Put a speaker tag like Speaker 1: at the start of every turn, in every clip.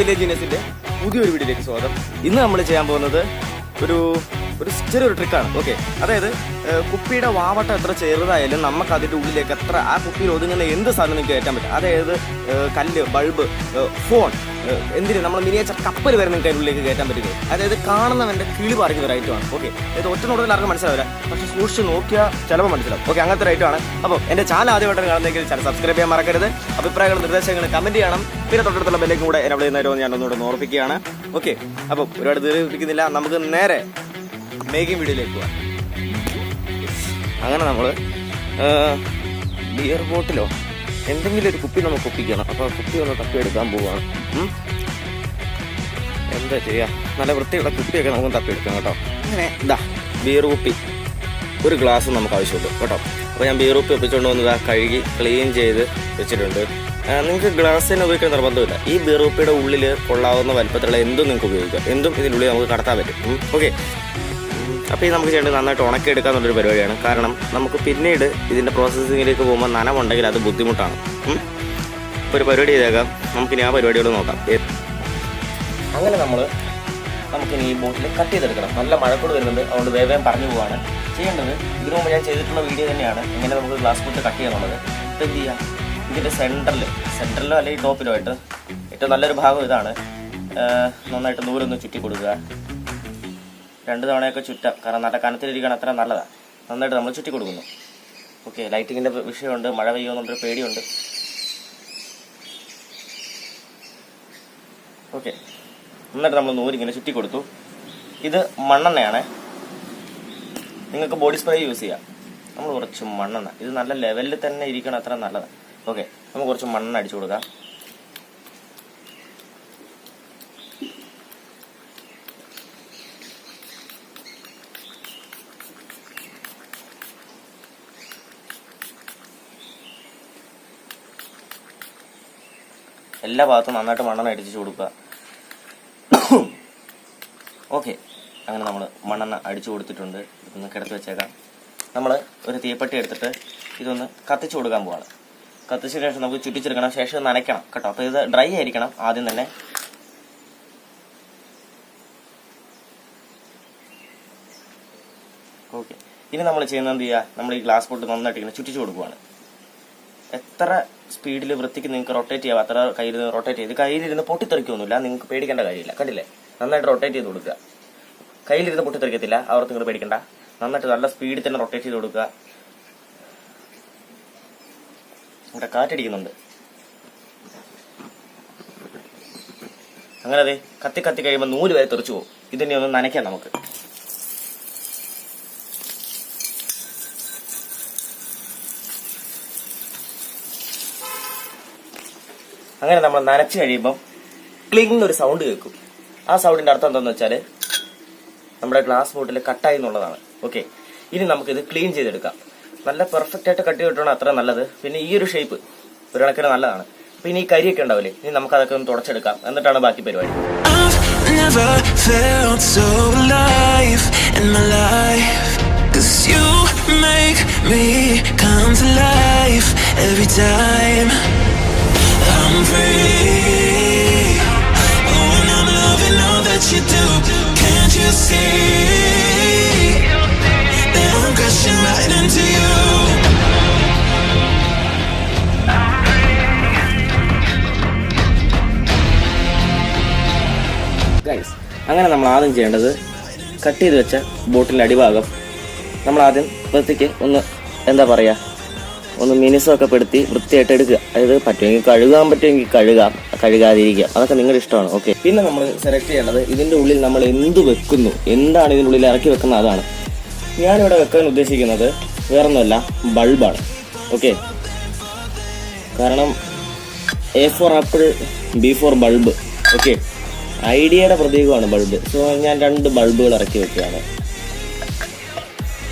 Speaker 1: Village യൂണിവേഴ്സിന്റെ പുതിയൊരു വീഡിയോയിലേക്ക് സ്വാഗതം. ഇന്ന് നമ്മൾ ചെയ്യാൻ പോകുന്നത് ഒരു ഒരു ചെറിയൊരു ട്രിക്കാണ് ഓക്കെ അതായത് കുപ്പിയുടെ വാവട്ടം എത്ര ചെറുതായാലും നമുക്ക് അതിന്റെ ഉള്ളിലേക്ക് എത്ര ആ കുപ്പിയിൽ ഒതുങ്ങുന്ന എന്ത് സാധനം നിങ്ങൾക്ക് കയറ്റാൻ പറ്റും? അതായത് കല്ല് ബൾബ് ഫോൺ എന്തിന് നമ്മൾ മിനിയേച്ചർ കപ്പൽ വരെ നിങ്ങൾക്ക് അതിന്റെ ഉള്ളിലേക്ക് കയറ്റാൻ പറ്റുക അതായത് കാണുന്നവന്റെ കിളി പറിക്കുന്ന ഒരു ഐറ്റമാണ് ഓക്കെ ഇത് ഒറ്റ നോട്ടത്തിൽ ആർക്കും മനസ്സിലാവില്ല. പക്ഷെ സൂക്ഷിച്ച് നോക്കിയാൽ ചിലപ്പോൾ മനസ്സിലാവും. ഓക്കെ അങ്ങനത്തെ ഒരു ഐറ്റമാണ് അപ്പോൾ എന്റെ ചാനൽ ആദ്യമായിട്ട് കാണുന്നെങ്കിൽ ചാനൽ സബ്സ്ക്രൈബ് ചെയ്യാൻ മറക്കരുത്. അഭിപ്രായങ്ങളും നിർദ്ദേശങ്ങളും കമന്റ് ചെയ്യണം. പിന്നെ തൊട്ടടുത്തുള്ള ബെല്ലേക്കും കൂടെ എന്നെ വിളിക്കുന്നവരോ ഞാൻ ഒന്നുകൂടെ ഓർപ്പിക്കുകയാണ്. ഓക്കെ അപ്പോൾ ഒരുപാട് ദീർഘിപ്പിക്കുന്നില്ല നമുക്ക് നേരെ മേക്കിംഗ് വീഡിയോയിലേക്ക് പോവാം. അങ്ങനെ നമ്മൾ ബിയർ ബോട്ടിലോ എന്തെങ്കിലും ഒരു കുപ്പി നമുക്ക് ഒപ്പിക്കണം. അപ്പോൾ കുപ്പി ഒന്ന് തപ്പിയെടുക്കാൻ പോവാണ്. ഉം. എന്താ ചെയ്യുക നല്ല വൃത്തിയുള്ള കുപ്പിയൊക്കെ നമുക്ക് തപ്പിയെടുക്കാം കേട്ടോ. അങ്ങനെ ഇതാ ബിയർ കുപ്പി. ഒരു ഗ്ലാസ് നമുക്ക് ആവശ്യമുള്ളൂ കേട്ടോ. അപ്പോൾ ഞാൻ ബിയർ കുപ്പി ഒപ്പിച്ചുകൊണ്ട് വന്നതാ കഴുകി ക്ലീൻ ചെയ്ത് വെച്ചിട്ടുണ്ട്. നിങ്ങൾക്ക് ഗ്ലാസ് തന്നെ ഉപയോഗിക്കാൻ നിർബന്ധമില്ല. ഈ ബിയർ കുപ്പിയുടെ ഉള്ളിൽ കൊള്ളാവുന്ന വലുപ്പത്തിലുള്ള എന്തും നിങ്ങൾക്ക് ഉപയോഗിക്കാം. എന്തും ഇതിനുള്ളിൽ നമുക്ക് കടത്താൻ പറ്റും. ഓക്കെ അപ്പോൾ ഇത് നമുക്ക് ചെയ്യേണ്ടത് നന്നായിട്ട് ഉണക്കി എടുക്കുക എന്നുള്ളൊരു പരിപാടിയാണ്. കാരണം നമുക്ക് പിന്നീട് ഇതിന്റെ പ്രോസസ്സിങ്ങിലേക്ക് പോകുമ്പോൾ നനവുണ്ടെങ്കിൽ അത് ബുദ്ധിമുട്ടാണ്. അപ്പോൾ ഒരു പരിപാടി ചെയ്തേക്കാം. നമുക്കിനി ആ പരിപാടിയോട് നോക്കാം. അങ്ങനെ നമ്മൾ നമുക്കിനി ഈ ബോട്ടിൽ കട്ട് ചെയ്തെടുക്കണം. നല്ല മഴക്കൂട് വരുന്നുണ്ട്. അതുകൊണ്ട് വേവേം പറഞ്ഞു പോവാണ്. ചെയ്യേണ്ടത് ഇതിനു മുമ്പ് ഞാൻ ചെയ്തിട്ടുള്ള വീഡിയോ തന്നെയാണ്. എങ്ങനെ നമുക്ക് ഗ്ലാസ് ബോട്ട് കട്ട് ചെയ്യാന്നുള്ളത്. അപ്പോൾ എന്ത് ചെയ്യാം? ഇതിന്റെ സെന്ററിൽ സെന്ററിലോ അല്ലെങ്കിൽ ടോപ്പിലോ ആയിട്ട് ഏറ്റവും നല്ലൊരു ഭാഗം ഇതാണ്. നന്നായിട്ട് നൂലൊന്ന് ചുറ്റി കൊടുക്കുക. രണ്ട് തവണയൊക്കെ ചുറ്റാം. കാരണം നല്ല കനത്തിലിരിക്കണം അത്ര നല്ലതാണ് നന്നായിട്ട് നമ്മൾ ചുറ്റി കൊടുക്കുന്നു ഓക്കെ ലൈറ്റിങ്ങിന്റെ വിഷയമുണ്ട് മഴ പെയ്യുമെന്നുള്ളൊരു പേടിയുണ്ട്. ഓക്കെ നന്നായിട്ട് നമ്മൾ നൂലിങ്ങനെ ചുറ്റി കൊടുത്തു ഇത് മണ്ണെണ്ണയാണ്. നിങ്ങൾക്ക് ബോഡി സ്പ്രേ യൂസ് ചെയ്യാം. നമ്മൾ കുറച്ച് മണ്ണെണ്ണ. ഇത് നല്ല ലെവലിൽ തന്നെ ഇരിക്കണം അത്ര നല്ലതാണ് ഓക്കെ നമുക്ക് കുറച്ച് മണ്ണെണ്ണ അടിച്ചു കൊടുക്കാം. എല്ലാ ഭാഗത്തും നന്നായിട്ട് മണ്ണെണ്ണ അടിച്ചു കൊടുക്കുക. ഓക്കെ അങ്ങനെ നമ്മൾ മണ്ണെണ്ണ അടിച്ചു കൊടുത്തിട്ടുണ്ട്. ഇതൊന്ന് കിടത്തി വെച്ചേക്കാം. നമ്മൾ ഒരു തീപ്പെട്ടി എടുത്തിട്ട് ഇതൊന്ന് കത്തിച്ചു കൊടുക്കാൻ പോവാണ്. കത്തിച്ച ശേഷം നമുക്ക് ചുറ്റിച്ചെടുക്കണം ശേഷം നനയ്ക്കണം കേട്ടോ. അപ്പോൾ ഇത് ഡ്രൈ ആയിരിക്കണം. ആദ്യം തന്നെ ഓക്കെ ഇനി നമ്മൾ ചെയ്യുന്നത് എന്ത് ചെയ്യുക? നമ്മൾ ഈ ഗ്ലാസ് പൊട്ട് നന്നായിട്ട് ഇങ്ങനെ ചുറ്റിച്ചു കൊടുക്കുവാണ്. എത്ര സ്പീഡിൽ വൃത്തിക്ക് നിങ്ങൾക്ക് റൊട്ടേറ്റ് ചെയ്യാം? അത്ര കയ്യിൽ റൊട്ടേറ്റ് ചെയ്ത്. കയ്യിലിരുന്ന് പൊട്ടിത്തെറിക്കൊന്നുമില്ല. നിങ്ങൾക്ക് പേടിക്കേണ്ട കാര്യമില്ല. കണ്ടില്ലേ? നന്നായിട്ട് റൊട്ടേറ്റ് ചെയ്ത് കൊടുക്കുക. കയ്യിലിരുന്ന് പൊട്ടിത്തെറിക്കത്തില്ല. അവർക്ക് നിങ്ങൾ പേടിക്കണ്ട. നന്നായിട്ട് നല്ല സ്പീഡിൽ തന്നെ റൊട്ടേറ്റ് ചെയ്ത് കൊടുക്കുക. ഇവിടെ കാറ്റടിക്കുന്നുണ്ട്. അങ്ങനെ അതെ കത്തി കത്തി കഴിയുമ്പോൾ നൂൽ വരെ തെറിച്ചു പോകും. ഇതിനെ ഒന്ന് നനയ്ക്കാം നമുക്ക്. അങ്ങനെ നമ്മൾ നനച്ച് കഴിയുമ്പം ക്ലിങ് ഒരു സൗണ്ട് കേൾക്കും. ആ സൗണ്ടിന്റെ അർത്ഥം എന്താണെന്ന് വെച്ചാൽ നമ്മുടെ ഗ്ലാസ് ബോട്ടിൽ കട്ടായി എന്നുള്ളതാണ്. ഓക്കെ ഇനി നമുക്കിത് ക്ലീൻ ചെയ്തെടുക്കാം. നല്ല പെർഫെക്റ്റ് ആയിട്ട് കട്ട് ചെയ്തിട്ടാണ് അത്ര നല്ലത്. പിന്നെ ഈ ഒരു ഷേപ്പ് ഒരു കണക്കിന് നല്ലതാണ്. പിന്നെ ഈ കരിയൊക്കെ ഉണ്ടാവില്ലേ? ഇനി നമുക്ക് അതൊക്കെ ഒന്ന് തുടച്ചെടുക്കാം. എന്നിട്ടാണ് ബാക്കി പരിപാടി.
Speaker 2: Make me every time. I'm free. Oh, and I'm loving all that you do. Can't you see that I'm crashing right into you?
Speaker 1: Guys അങ്ങനെ നമ്മൾ ആദ്യം ചെയ്യേണ്ടത് കട്ട് ചെയ്ത് വെച്ച ബോട്ടിന്റെ അടിഭാഗം നമ്മൾ ആദ്യം വൃത്തിക്ക് ഒന്ന് എന്താ പറയുക ഒന്ന് മിനുസമൊക്കെ പെടുത്തി വൃത്തിയായിട്ട് എടുക്കുക. അതായത് പറ്റുമെങ്കിൽ കഴുകാൻ പറ്റുമെങ്കിൽ കഴുകാം കഴുകാതിരിക്കുക. അതൊക്കെ നിങ്ങളുടെ ഇഷ്ടമാണ്. ഓക്കെ പിന്നെ നമ്മൾ സെലക്ട് ചെയ്യേണ്ടത് ഇതിന്റെ ഉള്ളിൽ നമ്മൾ എന്ത് വെക്കുന്നു? എന്താണ് ഇതിന്റെ ഉള്ളിൽ ഇറക്കി വെക്കുന്നത്? അതാണ്. ഞാനിവിടെ വെക്കാൻ ഉദ്ദേശിക്കുന്നത് വേറൊന്നുമല്ല ബൾബാണ് ഓക്കെ കാരണം A for apple B for bulb okay ഐഡിയയുടെ പ്രതീകമാണ് ബൾബ് സോ ഞാൻ രണ്ട് ബൾബുകൾ ഇറക്കി വെക്കുകയാണ്.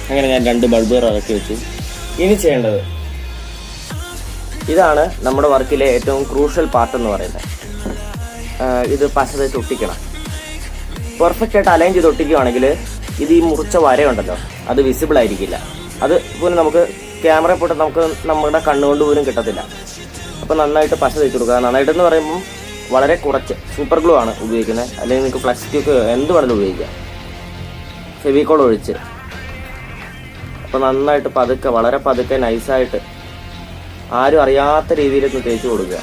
Speaker 1: അങ്ങനെ ഞാൻ രണ്ട് ബൾബുകൾ ഇറക്കി വെച്ചു. ഇനി ചെയ്യേണ്ടത് ഇതാണ് നമ്മുടെ വർക്കിലെ ഏറ്റവും ക്രൂഷ്യൽ പാർട്ട് എന്ന് പറയുന്നത്. ഇത് പശത ഒട്ടിക്കണം പെർഫെക്റ്റ് ആയിട്ട് അലൈൻ ചെയ്ത് ഒട്ടിക്കുകയാണെങ്കിൽ ഇത് ഈ മുറിച്ച വരയുണ്ടല്ലോ അത് വിസിബിൾ ആയിരിക്കില്ല. അത് പോലും നമുക്ക് ക്യാമറ പോയിട്ട് നമുക്ക് നമ്മുടെ കണ്ണുകൊണ്ട് പോലും കിട്ടത്തില്ല. അപ്പോൾ നന്നായിട്ട് പശ തേച്ച് കൊടുക്കുക. നന്നായിട്ടെന്ന് പറയുമ്പോൾ വളരെ കുറച്ച് സൂപ്പർ ഗ്ലൂ ആണ് ഉപയോഗിക്കുന്നത്. അല്ലെങ്കിൽ നിങ്ങൾക്ക് പ്ലാസ്റ്റിക് എന്ത് വേണമെങ്കിലും ഉപയോഗിക്കാം. ഫെവിക്കോൾ ഒഴിച്ച്. അപ്പോൾ നന്നായിട്ട് പതുക്കെ വളരെ പതുക്കെ നൈസായിട്ട് ആരും അറിയാത്ത ഒന്ന് തേച്ച് കൊടുക്കുക.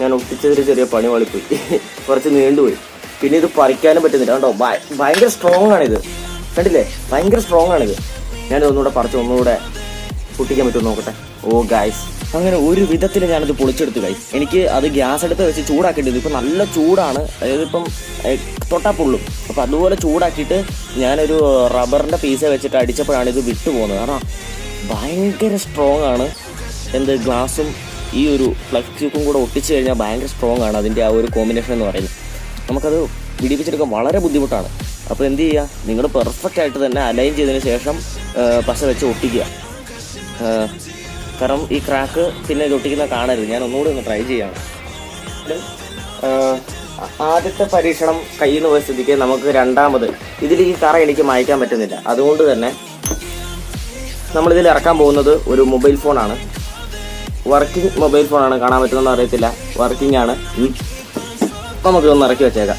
Speaker 1: ഞാൻ ഒട്ടിച്ചതിൽ ചെറിയ പണി വളിപ്പോയി കുറച്ച് നീണ്ടുപോയി പിന്നെ ഇത് പറിക്കാനും പറ്റുന്നില്ല. കേട്ടോ ഭയ- ഭയങ്കര സ്ട്രോങ് ആണിത്. കണ്ടില്ലേ? ഭയങ്കര സ്ട്രോങ് ആണിത്. ഞാൻ ഒന്നുകൂടെ പറിച്ച് ഒന്നുകൂടെ പൊട്ടിക്കാൻ പറ്റുമോ നോക്കട്ടെ. ഓ ഗൈസ് അങ്ങനെ ഒരു വിധത്തിൽ ഞാനത് പൊളിച്ചെടുത്തു കൈ എനിക്ക് അത് ഗ്യാസ് എടുത്ത് വെച്ച് ചൂടാക്കേണ്ടത് ഇപ്പം നല്ല ചൂടാണ്. അതായത് ഇപ്പം തൊട്ടാ പൊള്ളും അപ്പം അതുപോലെ ചൂടാക്കിയിട്ട് ഞാനൊരു റബ്ബറിന്റെ പീസ് വെച്ചിട്ട് അടിച്ചപ്പോഴാണ് ഇത് വിട്ടുപോകുന്നത് കാരണം ഭയങ്കര സ്ട്രോങ് ആണ്. എന്ത് ഗ്ലാസും ഈ ഒരു ഫ്ലക്സും കൂടെ ഒട്ടിച്ചു കഴിഞ്ഞാൽ ഭയങ്കര സ്ട്രോങ് ആണ് അതിന്റെ ആ ഒരു കോമ്പിനേഷൻ എന്ന് പറയുന്നത്. നമുക്കത് പിടിപ്പിച്ചെടുക്കാൻ വളരെ ബുദ്ധിമുട്ടാണ്. അപ്പോൾ എന്ത് ചെയ്യുക നിങ്ങൾ പെർഫെക്റ്റ് ആയിട്ട് തന്നെ അലൈൻ ചെയ്തതിന് ശേഷം പശ വെച്ച് ഒട്ടിക്കുക. കാരണം ഈ ക്രാക്ക് പിന്നെ ഒട്ടിക്കുന്ന കാണരുത്. ഞാൻ ഒന്നുകൂടി ഒന്ന് ട്രൈ ചെയ്യാം ആദ്യത്തെ പരീക്ഷണം കയ്യിൽ നിന്ന് പോയ സ്ഥിതിക്ക് നമുക്ക് രണ്ടാമത് ഇതിൽ ഈ തറ എനിക്ക് മായ്ക്കാൻ പറ്റുന്നില്ല. അതുകൊണ്ട് തന്നെ നമ്മളിതിൽ ഇറക്കാൻ പോകുന്നത് ഒരു മൊബൈൽ ഫോണാണ്. വർക്കിംഗ് മൊബൈൽ ഫോണാണ്. കാണാൻ പറ്റുമെന്ന് അറിയത്തില്ല. വർക്കിംഗ് ആണ്. നമുക്കിതൊന്ന് ഇറക്കി വെച്ചേക്കാം.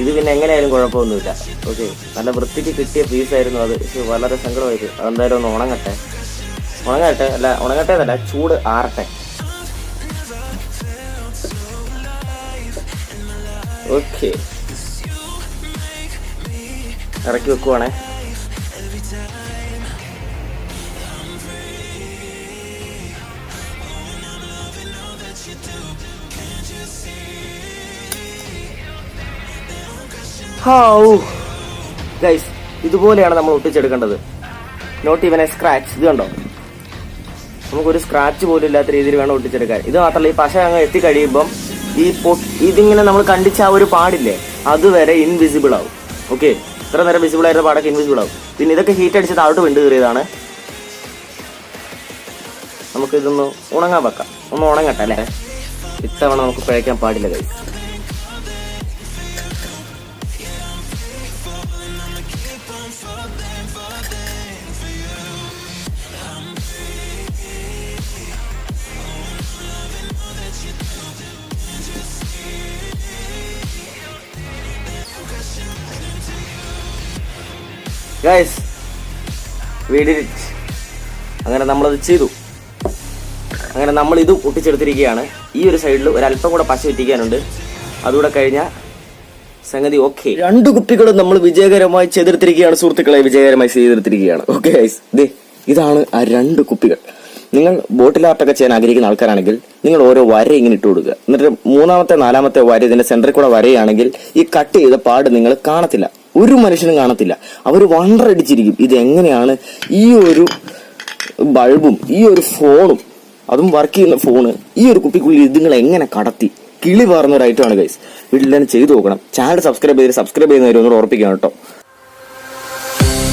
Speaker 1: ഇത് പിന്നെ എങ്ങനെയായാലും കുഴപ്പമൊന്നുമില്ല. ഓക്കെ നല്ല വൃത്തിക്ക് കിട്ടിയ പീസായിരുന്നു അത്. പക്ഷേ വളരെ സങ്കടമായിരുന്നു. അതെന്തായാലും ഒന്ന് ഉണങ്ങട്ടെ. ഉണങ്ങട്ടെ? അല്ല ഉണങ്ങട്ടെ എന്നല്ല ചൂട് ആറട്ടെ. ഓക്കെ ഇറക്കി വെക്കുവാണേ. ഗൈസ് ഇതുപോലെയാണ് നമ്മൾ ഒട്ടിച്ചെടുക്കേണ്ടത്. നോട്ട് ഈവൻ എ സ്ക്രാച്ച് ഇത് കണ്ടോ? നമുക്കൊരു സ്ക്രാച്ച് പോലും ഇല്ലാത്ത രീതിയിൽ വേണം ഒട്ടിച്ചെടുക്കാൻ. ഇത് മാത്രമല്ല ഈ പശ അങ്ങ് എത്തിക്കഴിയുമ്പം ഈ ഇതിങ്ങനെ നമ്മൾ കണ്ടിച്ച ആ ഒരു പാടില്ലേ അതുവരെ ഇൻവിസിബിൾ ആവും. ഓക്കെ ഇത്ര നേരം വിസിബിൾ ആയിരുന്ന പാടൊക്കെ ഇൻവിസിബിൾ ആവും. പിന്നെ ഇതൊക്കെ ഹീറ്റ് അടിച്ച് താഴോട്ട് വിണ്ടു കയറിയതാണ്. നമുക്കിതൊന്ന് ഉണങ്ങാൻ വെക്കാം. ഒന്ന് ഉണങ്ങട്ടെ അല്ലേ? ഇത്തവണ നമുക്ക് പിഴയ്ക്കാൻ പാടില്ല കൈ ഗൈസ് അങ്ങനെ നമ്മളത് ചെയ്തു. അങ്ങനെ നമ്മൾ ഇതും ഒട്ടിച്ചെടുത്തിരിക്കുകയാണ്. ഈ ഒരു സൈഡിൽ ഒരല്പം കൂടെ പശ ഇറ്റിക്കാനുണ്ട് അതുകൂടെ കഴിഞ്ഞാൽ സംഗതി ഓക്കെ രണ്ട് കുപ്പികളും നമ്മൾ വിജയകരമായി ചെയ്തെടുത്തിരിക്കുകയാണ്. സുഹൃത്തുക്കളെ വിജയകരമായി ചെയ്തെടുത്തിരിക്കുകയാണ്. ഓക്കെ ഗൈസ് ദേ ഇതാണ് ആ രണ്ട് കുപ്പികൾ. നിങ്ങൾ ബോട്ടിൽ ആർട്ടൊക്കെ ചെയ്യാൻ ആഗ്രഹിക്കുന്ന ആൾക്കാരാണെങ്കിൽ നിങ്ങൾ ഓരോ വര ഇങ്ങനെ ഇട്ട് കൊടുക്കുക. എന്നിട്ട് മൂന്നാമത്തെ നാലാമത്തെ വര ഇതിന്റെ സെന്ററിൽ കൂടെ വരയാണെങ്കിൽ ഈ കട്ട് ചെയ്ത പാട് നിങ്ങൾ കാണത്തില്ല. ഒരു മനുഷ്യനും കാണത്തില്ല. അവർ വണ്ടറടിച്ചിരിക്കും ഇത് എങ്ങനെയാണ് ഈ ഒരു ബൾബും ഈ ഒരു ഫോണും അതും വർക്ക് ചെയ്യുന്ന ഫോണ് ഈ ഒരു കുപ്പിക്കുള്ളിൽ ഇതുങ്ങൾ എങ്ങനെ കടത്തി? കിളി പാർന്ന ഒരു ഐറ്റമാണ് ഗൈസ് വീട്ടിൽ തന്നെ ചെയ്തു നോക്കണം. ചാനൽ സബ്സ്ക്രൈബ് ചെയ്ത് സബ്സ്ക്രൈബ് ചെയ്യുന്നവരും ഒന്നുകൂടെ ഉറപ്പിക്കണം കേട്ടോ.